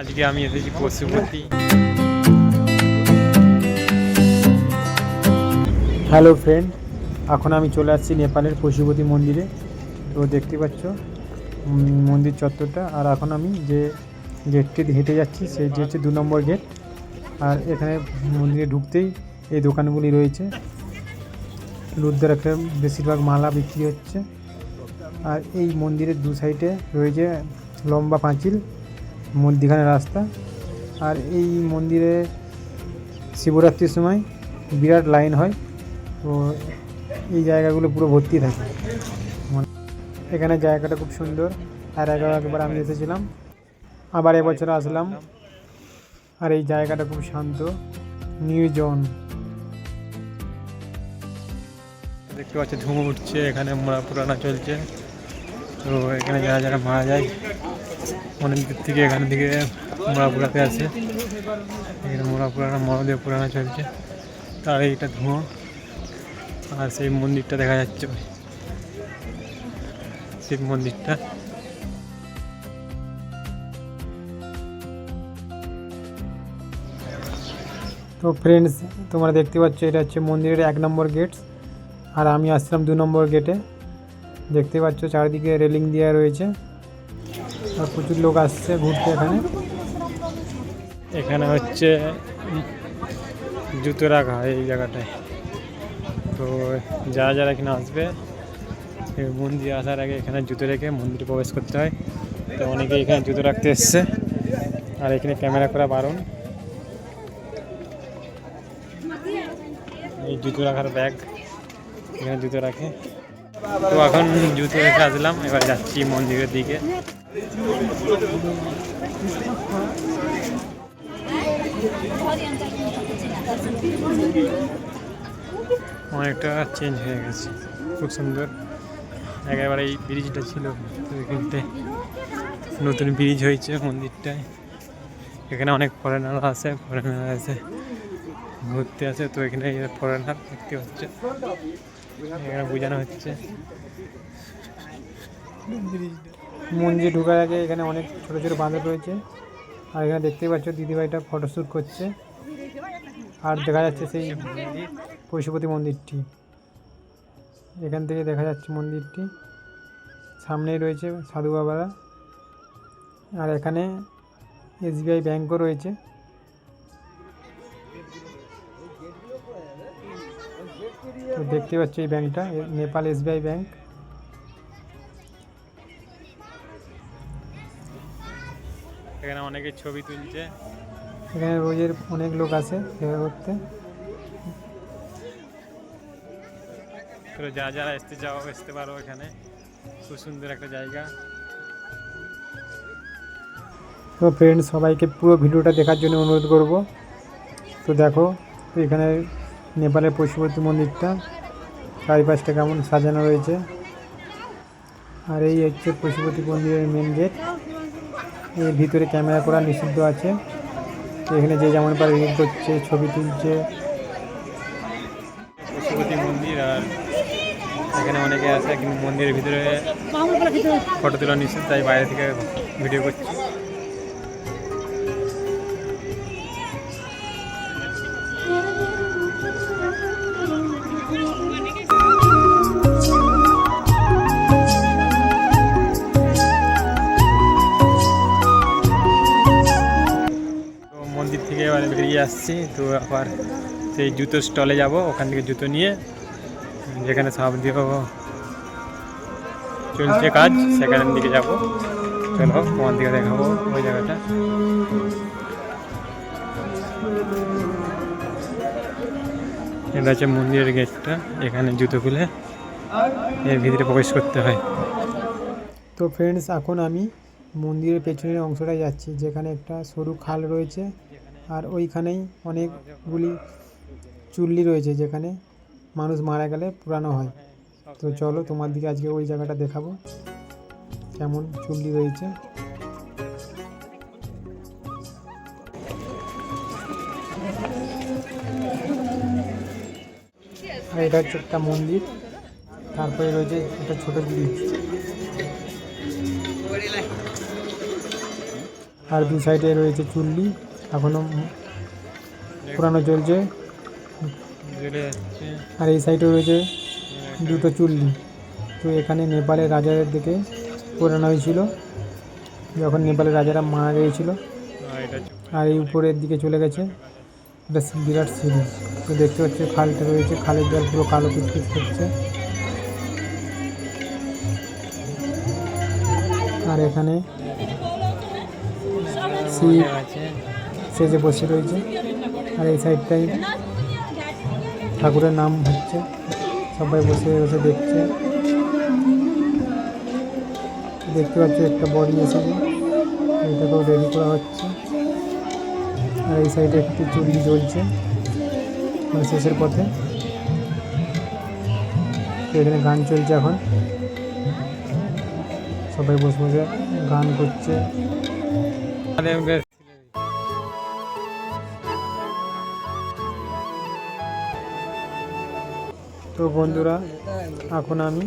আজকে আমি এসেছি পশুপতি। হ্যালো ফ্রেন্ড এখন আমি চলে আসছি নেপালের পশুপতি মন্দিরে। তো দেখতে পাচ্ছ মন্দির চত্বরটা। আর এখন আমি যে গেটটি হেঁটে যাচ্ছি সেইটি হচ্ছে দু নম্বর গেট আর এখানে মন্দিরে ঢুকতেই এই দোকানগুলি রয়েছে। রুদ্রাক্ষের বেশিরভাগ মালা বিক্রি হচ্ছে। আর এই মন্দিরের দু সাইডে রয়েছে লম্বা পাঁচিল। মধ্যিখানে রাস্তা। আর এই মন্দিরে শিবরাত্রির সময় বিরাট লাইন হয়, তো এই জায়গাগুলো পুরো ভর্তি থাকে। মন- এখানে জায়গাটা খুব সুন্দর। আর একবার আমি এসেছিলাম, আবার এবছর আসলাম। আর এই জায়গাটা খুব শান্ত নির্জন দেখতে পাচ্ছি ধুমো উঠছে, এখানে পুরানা চলছে। তো এখানে যারা যারা মারা যায় অনেক দূর থেকে এখান থেকে মোড়া পুরাতে আসে এখানে মোড়া পুরানো মরদেব পুরানো চলছে। তার এইটা ধুঁয়ো, আর সেই মন্দিরটা দেখা যাচ্ছে। শিব মন্দিরটা। তো ফ্রেন্ডস তোমরা দেখতে পাচ্ছ, এটা হচ্ছে মন্দিরের এক নম্বর গেট আর আমি আসছিলাম দু নম্বর গেটে দেখতে পাচ্ছ, চারিদিকে রেলিং দেওয়া রয়েছে। আর প্রচুর লোক আসছে ঘুরতে এখানে। এখানে হচ্ছে জুতো রাখা হয় এই জায়গাটায়। তো যারা যারা এখানে আসবে মন্দিরে আসার আগে এখানে জুতো রেখে মন্দিরে প্রবেশ করতে হয়। তো অনেকে এখানে জুতো রাখতে এসছে। আর এখানে ক্যামেরা করা বারণ। এই জুতো রাখার ব্যাগ এখানে জুতো রাখে। তো এখন জুতো রেখে আসলাম, এবার যাচ্ছি মন্দিরের দিকে। অনেকটা চেঞ্জ হয়ে গেছে। খুব সুন্দর। একেবারে এই ব্রিজটা ছিল তো এখানটায় নতুন ব্রিজ হয়েছে মন্দিরটায়। এখানে অনেক ফরেনার আসে ফরেনার আছে। ঘুরতে আসে তো এখানে ফরেনার দেখতে হচ্ছে এখানে বোঝানো হচ্ছে। মন্দিরে ঢোকার আগে এখানে অনেক ছোট ছোট বাঁধর রয়েছে। আর এখানে দেখতেই পাচ্ছ দিদিভাইটা ফটোশ্যুট করছে। আর দেখা যাচ্ছে সেই পশুপতি মন্দিরটি। এখান থেকে দেখা যাচ্ছে মন্দিরটি। সামনেই রয়েছে সাধু বাবারা। আর এখানে এসবিআই ব্যাংকও রয়েছে। তো দেখতে পাচ্ছ এই ব্যাংকটা নেপাল এসবিআই ব্যাংক। অনেকে ছবি তুলছে। এখানে রোজের অনেক লোক আসে সেবা করতে। তো যা যারা আসতে চাও আসতে পারো এখানে। খুব সুন্দর একটা জায়গা। তো ফ্রেন্ডস সবাইকে পুরো ভিডিওটা দেখার জন্য অনুরোধ করব। তো দেখো এখানে নেপালের পশুপতি মন্দিরটা চারিপাশটা কেমন সাজানো রয়েছে। আর এই হচ্ছে পশুপতি মন্দিরের মেন গেট এর ভিতরে ক্যামেরা করা নিষিদ্ধ আছে। এখানে যে যেমন পারে এডিট করছে ছবি তুলছে। পশুপতি মন্দির আর এখানে অনেকে আছে কিন্তু মন্দিরের ভিতরে ফটো তোলা নিষেধ তাই বাইরে থেকে ভিডিও করছি। আসছি, তো আবার সেই জুতো স্টলে যাব, ওখান থেকে জুতো নিয়ে যেখানে সব দিয়ে চলছে কাজ, সেখানের দিকে যাব। চলো, তোমার দিকে দেখাবো ওই জায়গাটা। এটা হচ্ছে মন্দিরের গেটটা, এখানে জুতো খুলে এর ভিতরে প্রবেশ করতে হয়। তো ফ্রেন্ডস এখন আমি মন্দিরের পেছনের অংশটায় যাচ্ছি, যেখানে একটা সরু খাল রয়েছে। আর ওইখানেই অনেকগুলি চুল্লি রয়েছে যেখানে মানুষ মারা গেলে পুরানো হয়। তো চলো তোমার দিকে আজকে ওই জায়গাটা দেখাবো, কেমন চুল্লি রয়েছে। আর এটা হচ্ছে একটা মন্দির, তারপরে রয়েছে একটা ছোট ব্রিজ আর দু সাইডে রয়েছে চুল্লি। এখনও পুরানো চলছে। আর এই সাইডে রয়েছে দুটো চুল্লি। তো এখানে নেপালের রাজাদের দিকে পুরানো হয়েছিল। যখন নেপালের রাজারা মারা গিয়েছিল। আর এই উপরের দিকে চলে গেছে এটা বিরাট সিঁড়ি তো দেখতে পাচ্ছি, খালটা রয়েছে, খালের জল পুরো কালো পিচপিচ করছে। আর এখানে শিব সেজে বসে রয়েছে। আর এই সাইডটাই ঠাকুরের নাম হচ্ছে। সবাই বসে বসে দেখছে। দেখতে পাচ্ছি একটা বডি এসেছে এটাকেও রেডি করা হচ্ছে। আর এই সাইডে একটি চুরি জ্বলছে। মানে শেষের পথে এখানে গান চলছে এখন। সবাই বসে বসে গান করছে। তো বন্ধুরা, এখন আমি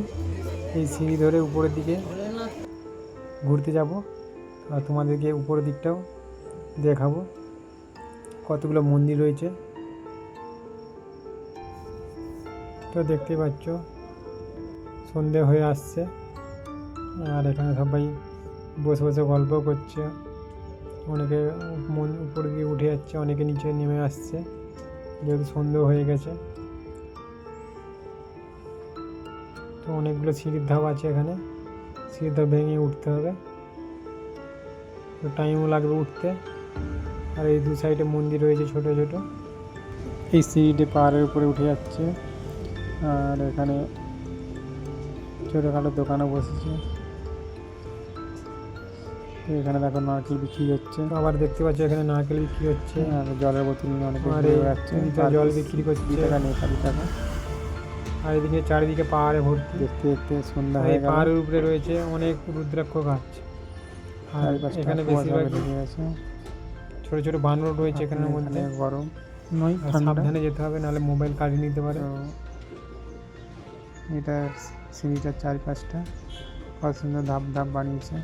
এই সিঁড়ি ধরে উপরের দিকে ঘুরতে যাব আর তোমাদেরকে উপরের দিকটাও দেখাবো। কতগুলো মন্দির রয়েছে। তো দেখতেই পাচ্ছ, সন্ধে হয়ে আসছে আর এখানে সবাই বসে বসে গল্প করছে। অনেকে মন উপরে দিয়ে উঠে যাচ্ছে, অনেকে নিচে নেমে আসছে, যেহেতু সন্ধে হয়ে গেছে। তো অনেকগুলো সিঁড়ির ধাপ আছে এখানে। সিঁড়ির ধাপ ভেঙে উঠতে হবে। তো টাইমও লাগবে উঠতে। আর এই দু সাইডে মন্দির রয়েছে ছোট ছোট। এই সিঁড়িটি পাহাড়ের উপরে উঠে যাচ্ছে। আর এখানে ছোটোখাটো দোকানও বসেছে। এখানে দেখো নারকেল বিক্রি হচ্ছে। আবার দেখতে পাচ্ছ এখানে নারকেল বিক্রি হচ্ছে। আর জলের বোতল নিয়ে অনেকে জল বিক্রি করছে। কুড়ি টাকা নেপালি টাকা। আর এদিকে চারিদিকে পাহাড়ে ভর্তি। দেখতে দেখতে সন্ধ্যা হয়ে গেল। পাহাড়ের উপরে রয়েছে অনেক রুদ্রাক্ষ গাছ। আর এখানে বেশিরভাগ। ছোট ছোট বানর রয়েছে এখানের এখানে মধ্যে। গরম। নয় সাবধানে যেতে হবে নাহলে মোবাইল কাটিয়ে নিতে পারে। এটা সিঁড়িটার চারপাশটা কত সুন্দর ধাপ ধাপ বানিয়েছে।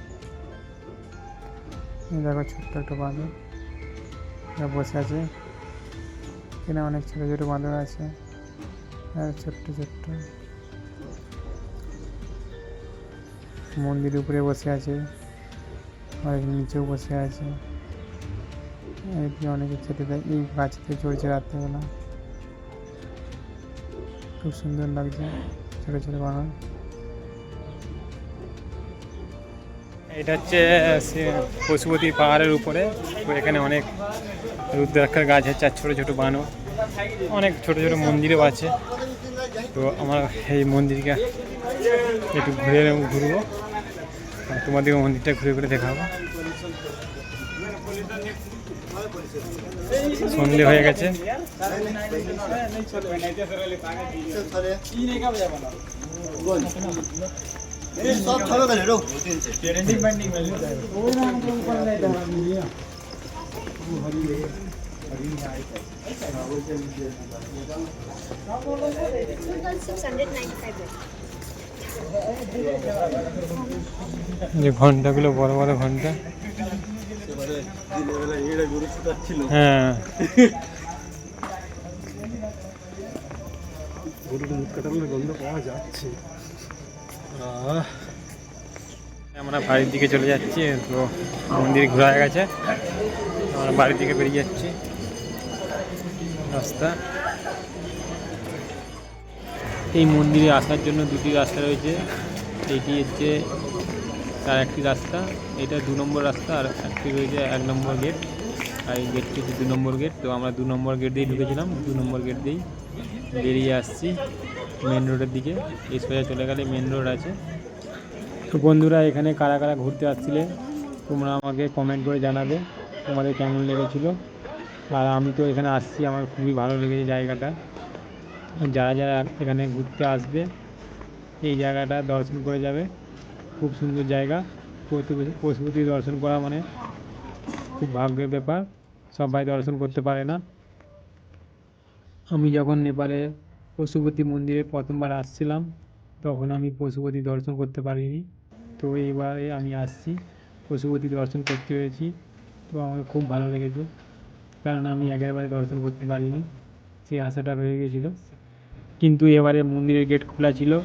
দেখো ছোট্ট একটা বাঁদর। বসে আছে। এখানে অনেক ছোটো ছোটো বাঁদর আছে। ছোট্ট ছোট্ট। মন্দিরের উপরে বসে আছে। অনেক নিচেও বসে আছে। এদিকে অনেকে খেতে দেয়। এই গাছতে চড়ছে রাত্রেবেলা। খুব সুন্দর লাগছে। ছোটো ছোটো বানর এটা হচ্ছে পশুপতি পাহাড়ের উপরে। এখানে অনেক রুদ্রাক্ষার গাছ আছে। আর ছোটো ছোটো বানর। অনেক ছোটো ছোটো মন্দিরও আছে। তো আমার এই মন্দিরকে একটু ঘুরে ঘুরবো। আর তোমাদেরকে মন্দিরটা ঘুরে ঘুরে দেখাবো। সন্ধে হয়ে গেছে। সব যে ঘন্টাগুলো বড় বড় ঘণ্টা। হ্যাঁ। আমরা বাড়ির দিকে চলে যাচ্ছি তো মন্দির ঘোরা হয়ে গেছে। আমরা বাড়ির দিকে বেরিয়ে যাচ্ছি। রাস্তা। এই মন্দিরে আসার জন্য দুটি রাস্তা রয়েছে। এইটি হচ্ছে তার একটি রাস্তা, এটা দু নম্বর রাস্তা, আর একটি রয়েছে এক নম্বর গেট। আর এই গেটটি হচ্ছে দু নম্বর গেট। তো আমরা দু নম্বর গেট দিয়ে ঢুকেছিলাম। দু নম্বর গেট দিয়েই বেরিয়ে আসছি মেন রোডের দিকে। এই সোজা চলে গেলে মেন রোড আছে। তো বন্ধুরা, এখানে কারা কারা ঘুরতে আসছিলে, তোমরা আমাকে কমেন্ট করে জানাবে। তোমাদের কেমন লেগেছিলো? আর আমি তো এখানে আসছি, আমার খুবই ভালো লেগেছে জায়গাটা। যারা যারা এখানে ঘুরতে আসবে, এই জায়গাটা দর্শন করে যাবে। খুব সুন্দর জায়গা, পশু- পশুপতি দর্শন করা মানে খুব ভাগ্যের ব্যাপার, সবাই দর্শন করতে পারে না। আমি যখন নেপালে পশুপতি মন্দিরে প্রথমবার আসছিলাম, তখন আমি পশুপতি দর্শন করতে পারিনি। তো এইবারে আমি আসছি, পশুপতি দর্শন করতে পেরেছি। তো আমাকে খুব ভালো লেগেছে। কারণ আমি একেবারে দর্শন করতে পারিনি। সেই আশাটা রয়ে গেছিল। কিন্তু এবারে মন্দিরের গেট খোলা ছিল।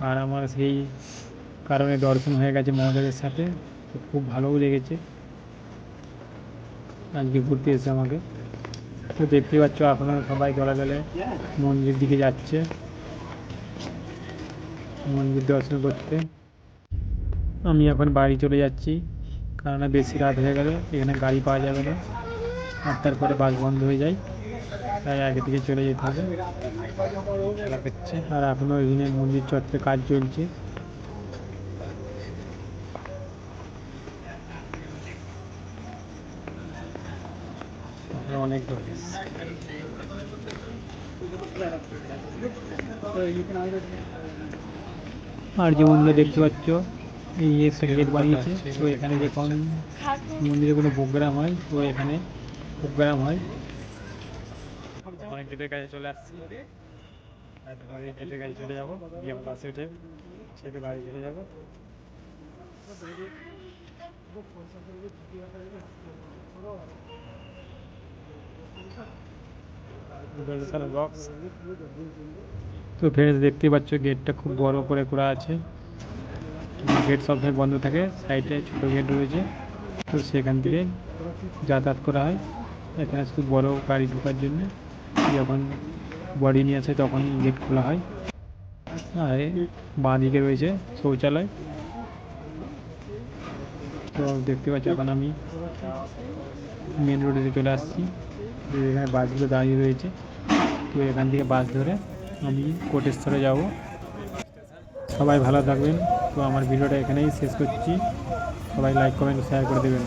আর আমার সেই কারণে দর্শন হয়ে গেছে মহাদেবের সাথে। খুব ভালোও লেগেছে। আজকে ঘুরতে এসে আমাকে। তো দেখতে পাচ্ছ আপনারা সবাই দলে মন্দিরের দিকে যাচ্ছে। মন্দির দর্শন করতে। আমি এখন বাড়ি চলে যাচ্ছি। কারণ বেশি রাত হয়ে গেল। এখানে গাড়ি পাওয়া যাবে না। আটটার পরে বাস বন্ধ হয়ে যায়। তাই আগে থেকে চলে যেতে হবে। খেলা করছে আর এখনও এখানে মন্দির চত্বরে কাজ চলছে। অনেক আর যে মন্দিরে দেখতে পাচ্ছ, এই একটা গেট বানিয়েছে তো এখানে যখন মন্দিরে কোনো প্রোগ্রাম হয়। তো এখানে প্রোগ্রাম হয়। অনেক কাছে চলে আসছি। গেটের কাছে চলে যাব গিয়ে বাসে উঠে সেটা বাড়ি চলে যাব। বক্স তো ফ্রেন্ডস দেখতে পাচ্ছ গেটটা খুব বড় করে করা আছে। গেট সবসময় বন্ধ থাকে সাইডে ছোট গেট রয়েছে। তো সেখান থেকে যাতায়াত করা হয়। এখানে শুধু বড় গাড়ি ঢোকার জন্য যখন বডি নিয়ে আসে তখন গেট খোলা হয়। আর বাঁ দিকে রয়েছে শৌচালয়। তো দেখতে পাচ্ছি এখন আমি মেন রোডে চলে আসছি। এখানে বাসগুলো দাঁড়িয়ে রয়েছে। তো এখান থেকে বাস ধরে আমি কোটেশ্বরে যাব। সবাই ভালো থাকবেন। তো আমার ভিডিওটা এখানেই শেষ করছি। সবাই লাইক কমেন্ট শেয়ার করে দেবেন।